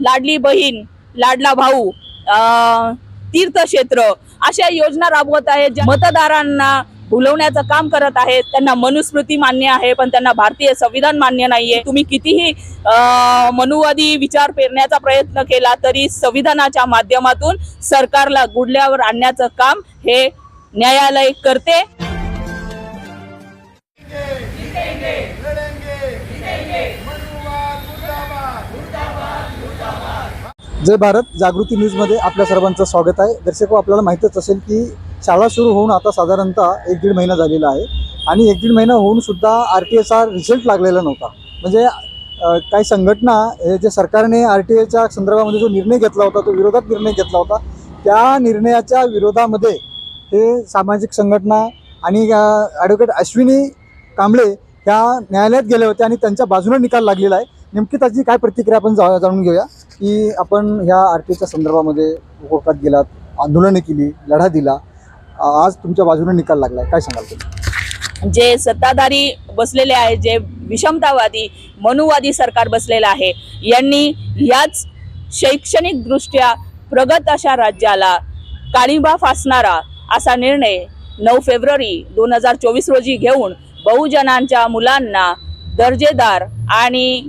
लाडली बहीण लाडला भाऊ तीर्थक्षेत्र अशा योजना राबवत आहेत ज्या मतदारांना भुलवण्याचं काम करत आहेत. त्यांना मनुस्मृती मान्य आहे पण त्यांना भारतीय संविधान मान्य नाहीये. तुम्ही कितीही अं, मनुवादी विचार पेरण्याचा प्रयत्न केला तरी संविधानाच्या माध्यमातून सरकारला गुडल्यावर आणण्याचं काम हे न्यायालय करते. जय भारत जागृती न्यूजमध्ये आपल्या सर्वांचं स्वागत आहे. दर्शको हो, आपल्याला माहीतच असेल की शाळा सुरू होऊन आता साधारणतः एक दीड महिना झालेला आहे. आणि एक दीड महिना होऊन सुद्धा आर टी एचा रिझल्ट लागलेला नव्हता. म्हणजे काही संघटना हे जे सरकारने आर टी एच्या संदर्भामध्ये जो निर्णय घेतला होता तो विरोधात निर्णय घेतला होता त्या निर्णयाच्या विरोधामध्ये हे सामाजिक संघटना आणि ॲडव्होकेट अश्विनी कांबळे ह्या न्यायालयात गेले होते आणि त्यांच्या बाजूने निकाल लागलेला आहे. नेमकी त्याची काय प्रतिक्रिया आपण जा जाणून घेऊया की आपण ह्या आरटीच्या संदर्भामध्ये कोर्टात गेलात आंदोलनं केली लढा दिला. आज तुमच्या बाजूने निकाल लागलाय. काय सांगाल तुम्ही? जे सत्ताधारी बसलेले आहे जे विषमतावादी मनुवादी सरकार बसलेलं आहे यांनी याच शैक्षणिकदृष्ट्या प्रगत अशा राज्याला काळिंबा फासणारा असा निर्णय नऊ फेब्रुवारी दोन हजार चोवीस रोजी घेऊन बहुजनांच्या मुलांना दर्जेदार आणि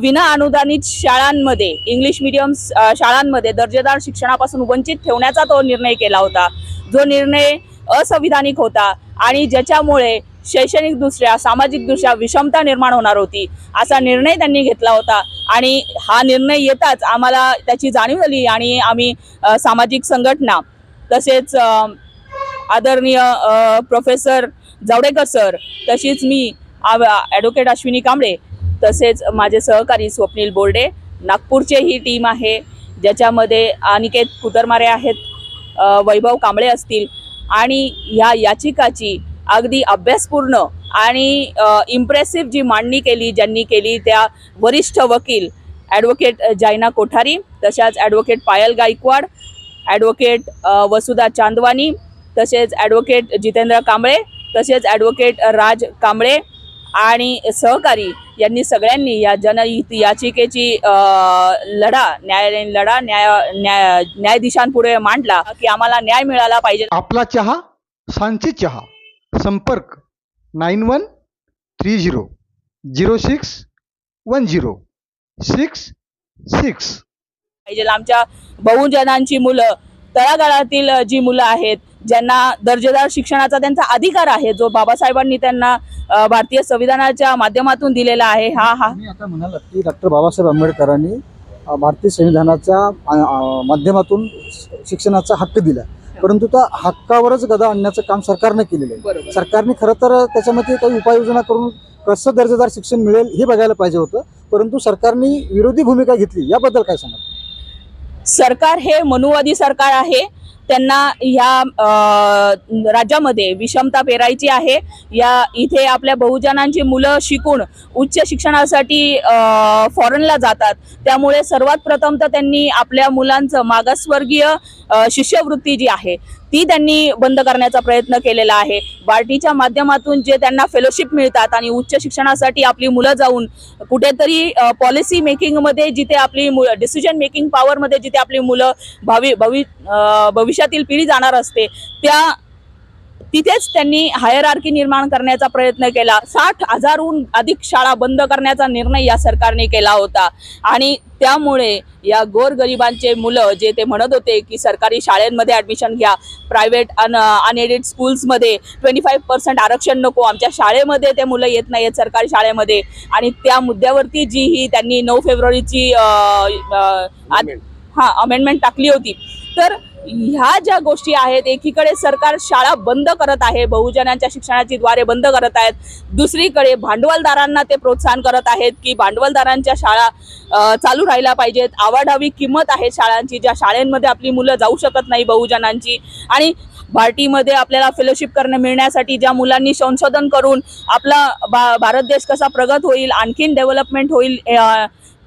विना अनुदानित शाळांमध्ये इंग्लिश मिडियम शाळांमध्ये दर्जेदार शिक्षणापासून वंचित ठेवण्याचा तो निर्णय केला होता. जो निर्णय असंविधानिक होता आणि ज्याच्यामुळे शैक्षणिकदृष्ट्या सामाजिकदृष्ट्या विषमता निर्माण होणार होती असा निर्णय त्यांनी घेतला होता. आणि हा निर्णय येताच आम्हाला त्याची जाणीव झाली आणि आम्ही सामाजिक संघटना तसेच आदरणीय प्रोफेसर जावडेकर सर तशीच मी ॲडव्होकेट अश्विनी कांबळे तसेच माझे सहकारी स्वप्नील बोर्डे नागपूरचे ही टीम आहे. ज्याच्यामध्ये अनिकेत कुतरमारे आहेत वैभव कांबळे असतील आणि ह्या याचिकाची अगदी अभ्यासपूर्ण आणि इम्प्रेसिव्ह जी मांडणी केली ज्यांनी केली त्या वरिष्ठ वकील ॲडव्होकेट जायना कोठारी तशाच ॲडव्होकेट पायल गायकवाड ॲडव्होकेट वसुधा चांदवानी तसेच ॲडव्होकेट जितेंद्र कांबळे तसेच ॲडव्होकेट राज कांबळे आणि सहकारी यांनी सगळ्यांनी या जनहित याचिकेची लढा न्यायालयीन लढा न्याय न्याय न्यायाधीशांपुढे मांडला की आम्हाला न्याय मिळाला पाहिजे. आपला चहा सांची चहा. संपर्क nine one three zero zero six one zero six six. पाहिजे आमच्या बहुजनांची मुलं तळागाळातील जी मुलं आहेत ज्यांना दर्जेदार शिक्षणाचा त्यांचा अधिकार आहे जो बाबासाहेबांनी त्यांना भारतीय संविधानाच्या माध्यमातून दिलेला आहे हा हा. आता म्हणालात की डॉक्टर बाबासाहेब आंबेडकरांनी भारतीय संविधानाच्या माध्यमातून शिक्षणाचा हक्क दिला. परंतु त्या हक्कावरच गदा आणण्याचं काम सरकारनं केलेलं आहे. सरकारने खरं तर त्याच्यामध्ये काही उपाययोजना करून कसं दर्जेदार शिक्षण मिळेल हे बघायला पाहिजे होतं. परंतु सरकारने विरोधी भूमिका घेतली याबद्दल काय सांगाल? सरकार हे मनुवादी सरकार आहे. त्यांना ह्या राज्यामध्ये विषमता पेरायची आहे. या इथे आपल्या बहुजनांची मुलं शिकून उच्च शिक्षणासाठी फॉरेनला जातात. त्यामुळे सर्वात प्रथम तर त्यांनी आपल्या मुलांचं मागासवर्गीय शिष्यवृत्ती जी आहे ती त्यांनी बंद करण्याचा प्रयत्न केलेला आहे. बार्टीच्या माध्यमातून जे त्यांना फेलोशिप मिळतात आणि उच्च शिक्षणासाठी आपली मुलं जाऊन कुठेतरी पॉलिसी मेकिंगमध्ये जिथे आपली डिसिजन मेकिंग पॉवरमध्ये जिथे आपली मुलं भावी भवि भविष्य भविष्यातील पिढी जाणार असते. त्या तिथेच त्यांनी हायरार्की निर्माण करण्याचा प्रयत्न केला. साठ हजारहून अधिक शाळा बंद करण्याचा निर्णय या सरकारने केला होता. आणि त्यामुळे या गोरगरिबांचे मुलं जे ते म्हणत होते की सरकारी शाळेंमध्ये ॲडमिशन घ्या प्रायव्हेट अन अनएडेड स्कूल्समध्ये ट्वेंटी फाईव्ह पर्सेंट आरक्षण नको आमच्या शाळेमध्ये ते मुलं येत नाही आहेत सरकारी शाळेमध्ये. आणि त्या मुद्द्यावरती जी ही त्यांनी नऊ फेब्रुवारीची हा अमेंडमेंट टाकली होती. तर ह्या ज्या गोष्टी आहेत एकीकडे सरकार शाळा बंद करत आहे बहुजनांच्या शिक्षणाची द्वारे बंद करत आहेत दुसरीकडे भांडवलदारांना ते प्रोत्साहन करत आहेत की भांडवलदारांच्या शाळा चालू राहिल्या पाहिजेत. आवाढावी किंमत आहे शाळांची ज्या शाळेंमध्ये आपली मुलं जाऊ शकत नाही बहुजनांची. आणि भारतीमध्ये आपल्याला फेलोशिप करणं मिळण्यासाठी ज्या मुलांनी संशोधन करून आपला बा भारत देश कसा प्रगत होईल आणखीन डेव्हलपमेंट होईल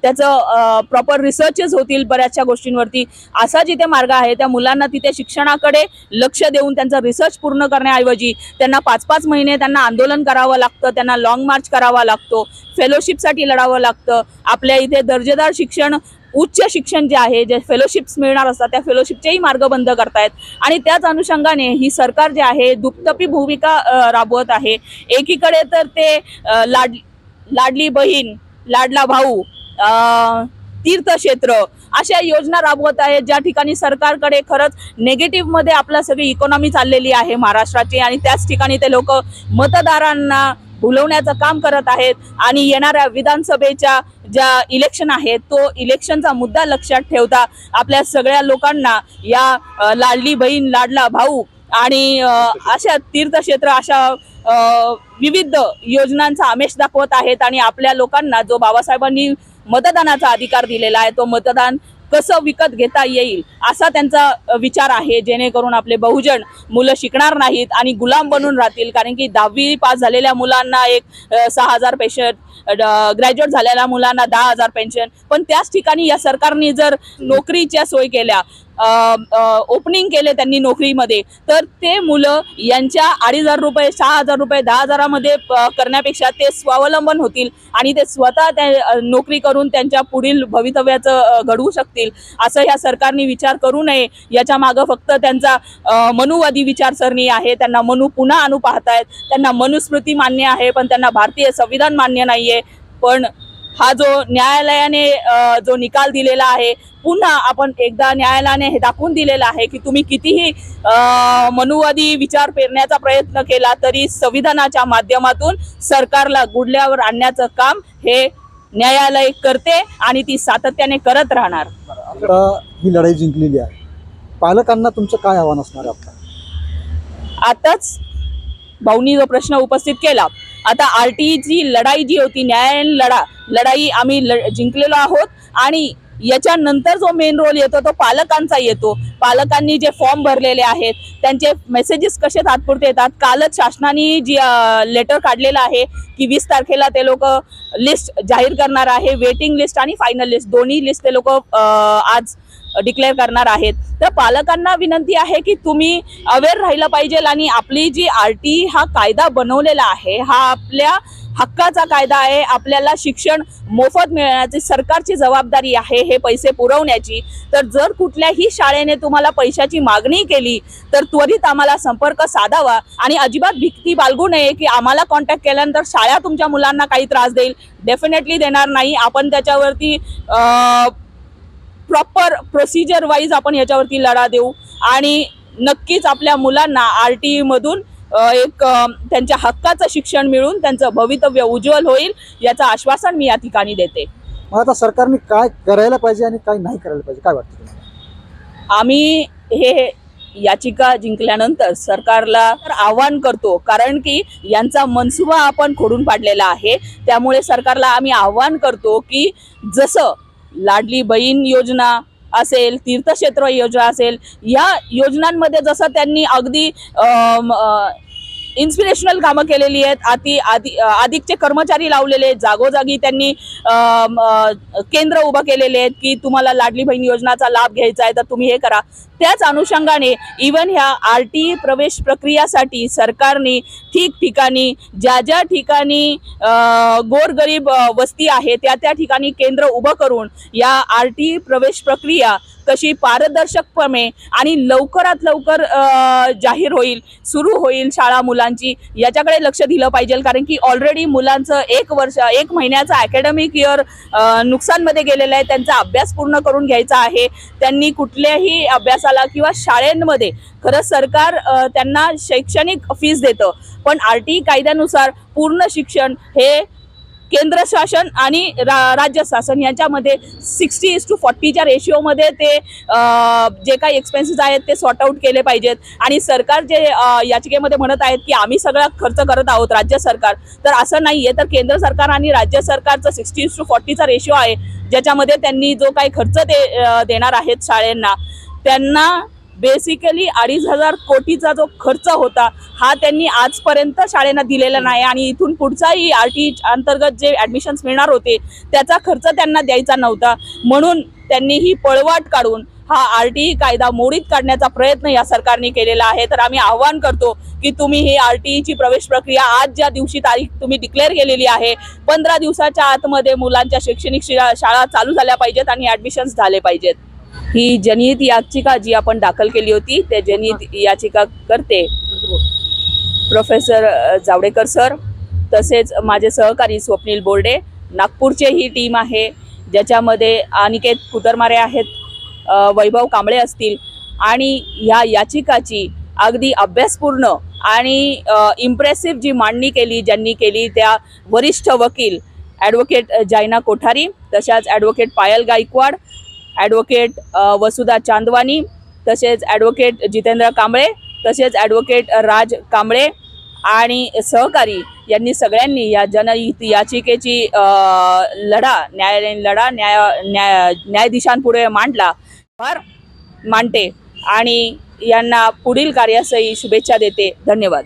त्याचं प्रॉपर रिसर्चेस होतील बऱ्याचशा गोष्टींवरती. असा जिथे मार्ग आहे त्या मुलांना तिथे शिक्षणाकडे लक्ष देऊन त्यांचा रिसर्च पूर्ण करण्याऐवजी त्यांना पाच पाच महिने त्यांना आंदोलन करावं लागतं त्यांना लाँग मार्च करावा लागतो फेलोशिपसाठी लढावं लागतं. आपल्या इथे दर्जेदार शिक्षण उच्च शिक्षण जे आहे जे फेलोशिप्स मिळणार असतात त्या फेलोशिपचेही मार्ग बंद करतायत. आणि त्याच अनुषंगाने ही सरकार जे आहे दुप्तपी भूमिका राबवत आहे. एकीकडे तर ते लाड लाडली बहीण लाडला भाऊ तीर्थक्षेत्र अशा योजना राबवत आहेत. ज्या ठिकाणी सरकारकडे खरंच निगेटिव्हमध्ये आपला सगळी इकॉनॉमी चाललेली आहे महाराष्ट्राची आणि त्याच ठिकाणी ते लोक मतदारांना भुलवण्याचं काम करत आहेत. आणि येणाऱ्या विधानसभेच्या ज्या इलेक्शन आहेत तो इलेक्शनचा मुद्दा लक्षात ठेवता आपल्या सगळ्या लोकांना या लाडली बहीण लाडला भाऊ आणि अशा तीर्थक्षेत्र अशा विविध योजनांचा आमेश दाखवत आहेत आणि आपल्या लोकांना जो बाबासाहेबांनी मतदानाचा अधिकार दिलेला आहे. तो मतदान कसं विकत घेता येईल असा त्यांचा विचार आहे. जेणेकरून आपले बहुजन मुलं शिकणार नाहीत आणि गुलाम बनून राहतील. कारण की दहावी पास झालेल्या मुलांना एक सहा हजार पेन्शन ग्रॅज्युएट झालेल्या मुलांना दहा हजार पेन्शन. पण त्याच ठिकाणी या सरकारने जर नोकरीच्या सोय केल्या ओपनिंग केले त्यांनी नोकरीमध्ये. तर ते मुलं यांच्या अडीच हजार रुपये सहा हजार रुपये दहा हजारामध्ये करण्यापेक्षा ते स्वावलंबन होतील आणि ते स्वतः त्या नोकरी करून त्यांच्या पुढील भवितव्याचं घडवू शकतील असं ह्या सरकारने विचार करू नये. याच्या मागं फक्त त्यांचा मनुवादी विचारसरणी आहे. त्यांना मनु पुन्हा आणू पाहतायत. त्यांना मनुस्मृती मान्य आहे पण त्यांना भारतीय संविधान मान्य नाहीये. पण हा जो न्यायालयाने जो निकाल दिलेला आहे पुन्हा आपण एकदा न्यायालयाने हे दाखवून दिलेलं आहे की तुम्ही कितीही मनुवादी विचार पेरण्याचा प्रयत्न केला तरी संविधानाच्या माध्यमातून सरकारला गुडल्यावर आणण्याचं काम हे न्यायालय करते आणि ती सातत्याने करत राहणार. आता ही लढाई जिंकलेली आहे. पालकांना तुमचं काय आव्हान असणार आहे आता? आताच भाऊनी जो प्रश्न उपस्थित केला आता आर टीची लढाई जी होती न्यायालयीन लढा लढाई आम्ही लड जिंकलेलो आहोत आणि याच्यानंतर जो मेन रोल येतो तो पालकांचा येतो. पालकांनी जे फॉर्म भरलेले आहेत त्यांचे मेसेजेस कसे तात्पुरते येतात? कालच शासनाने जी लेटर काढलेलं आहे की वीस तारखेला ते लोक लिस्ट जाहीर करणार आहे वेटिंग लिस्ट आणि फायनल लिस्ट दोन्ही लिस्ट ते लोक आज डिक्लेअर करणार आहेत. तर पालकांना विनंती आहे की तुम्ही अवेअर राहिलं पाहिजे आणि आपली जी आर टी हा कायदा बनवलेला आहे हा आपल्या हक्काचा कायदा आहे आपल्याला शिक्षण मोफत मिळण्याची सरकारची जबाबदारी आहे हे पैसे पुरवण्याची. तर जर कुठल्याही शाळेने तुम्हाला पैशाची मागणी केली तर त्वरित आम्हाला संपर्क साधावा आणि अजिबात भीती बाळगू नये की आम्हाला कॉन्टॅक्ट केल्यानंतर शाळा तुमच्या मुलांना काही त्रास देईल. डेफिनेटली देणार नाही. आपण त्याच्यावरती अं, प्रॉपर प्रोसिजर वाईज आपण याच्यावरती लढा देऊ. आणि नक्कीच आपल्या मुलांना आर टी मधून अ, एक त्यांच्या हक्काचं शिक्षण मिळून त्यांचं भवितव्य उज्ज्वल होईल याचं आश्वासन मी या ठिकाणी देते. मग आता सरकारने काय करायला पाहिजे आणि काय नाही करायला पाहिजे? काय वाटतं तुम्हाला? आम्ही हे याचिका जिंकल्यानंतर सरकारला आव्हान करतो कारण की यांचा मनसुबा आपण खोडून पाडलेला आहे. त्यामुळे सरकारला आम्ही आव्हान करतो की जसं लाडली बहीण योजना असेल तीर्थक्षेत्र योजना असेल या योजनांमध्ये जसं त्यांनी अगदी इन्स्पिरेशनल कामं केलेली आहेत. आधी आधी अधिकचे कर्मचारी लावलेले आहेत. जागोजागी त्यांनी केंद्र उभं केलेले आहेत की तुम्हाला लाडली बहीण योजनाचा लाभ घ्यायचा आहे तर तुम्ही हे करा. त्याच अनुषंगाने इवन ह्या आर टी प्रवेश प्रक्रियासाठी सरकारने ठिकठिकाणी ज्या ज्या ठिकाणी गोरगरीब वस्ती आहे त्या त्या ठिकाणी केंद्र उभं करून या आर टी प्रवेश प्रक्रिया तशी पारदर्शकपणे आणि लवकरात लवकर जाहीर होईल सुरू होईल शाळा मुलांची याच्याकडे लक्ष दिलं पाहिजे. कारण की ऑलरेडी मुलांचं एक वर्ष एक महिन्याचं अकॅडमिक इयर नुकसानमध्ये गेलेलं आहे. त्यांचा अभ्यास पूर्ण करून घ्यायचा आहे. त्यांनी कुठल्याही अभ्यासाला किंवा शाळेंमध्ये खरंच सरकार त्यांना शैक्षणिक फीस देतं. पण आर टी कायद्यानुसार पूर्ण शिक्षण हे केंद्र शासन आणि रा राज्य शासन यांच्यामध्ये सिक्स्टी इज टू फॉर्टीच्या रेशिओमध्ये ते जे काही एक्सपेन्सेस आहेत ते सॉर्ट आउट केले पाहिजेत. आणि सरकार जे याचिकेमध्ये म्हणत आहेत की आम्ही सगळा खर्च करत आहोत राज्य सरकार. तर असं नाही आहे तर केंद्र सरकार आणि राज्य सरकारचं सिक्स्टी इज टू फॉर्टीचा रेशिओ आहे ज्याच्यामध्ये त्यांनी जो काही खर्च ते देणार आहेत शाळेंना त्यांना बेसिकली अडीच हजार कोटीचा जो खर्च होता हा त्यांनी आजपर्यंत शाळेना दिलेला नाही. आणि इथून पुढचाही आर टी अंतर्गत जे ॲडमिशन्स मिळणार होते त्याचा खर्च त्यांना द्यायचा नव्हता. म्हणून त्यांनी ही पळवाट काढून हा आर टी कायदा मोडीत काढण्याचा प्रयत्न या सरकारने केलेला आहे. तर आम्ही आव्हान करतो की तुम्ही ही आर टी ईची प्रवेश प्रक्रिया आज ज्या दिवशी तारीख तुम्ही डिक्लेअर केलेली आहे पंधरा दिवसाच्या आतमध्ये मुलांच्या शैक्षणिक शिळा- शाळा चालू झाल्या पाहिजेत आणि ॲडमिशन्स झाले पाहिजेत. ही जनहित याचिका जी आपण दाखल केली होती त्या जनहित याचिका करते. प्रोफेसर जावडेकर सर तसेच माझे सहकारी स्वप्नील बोर्डे नागपूरचे ही टीम आहे ज्याच्यामध्ये अनिकेत कुतरमारे आहेत वैभव कांबळे असतील आणि ह्या याचिकाची अगदी अभ्यासपूर्ण आणि इम्प्रेसिव्ह जी मांडणी केली ज्यांनी केली त्या वरिष्ठ वकील ॲडव्होकेट जायना कोठारी तशाच ॲडव्होकेट पायल गायकवाड ॲडव्होकेट वसुधा चांदवानी तसेच ॲडव्होकेट जितेंद्र कांबळे तसेच ॲडव्होकेट राज कांबळे आणि सहकारी यांनी सगळ्यांनी या जनहित याचिकेची लढा न्यायालयीन लढा न्याय न्याय न्यायाधीशांपुढे मांडला. फार मांडते आणि यांना पुढील कार्यासही शुभेच्छा देते. धन्यवाद.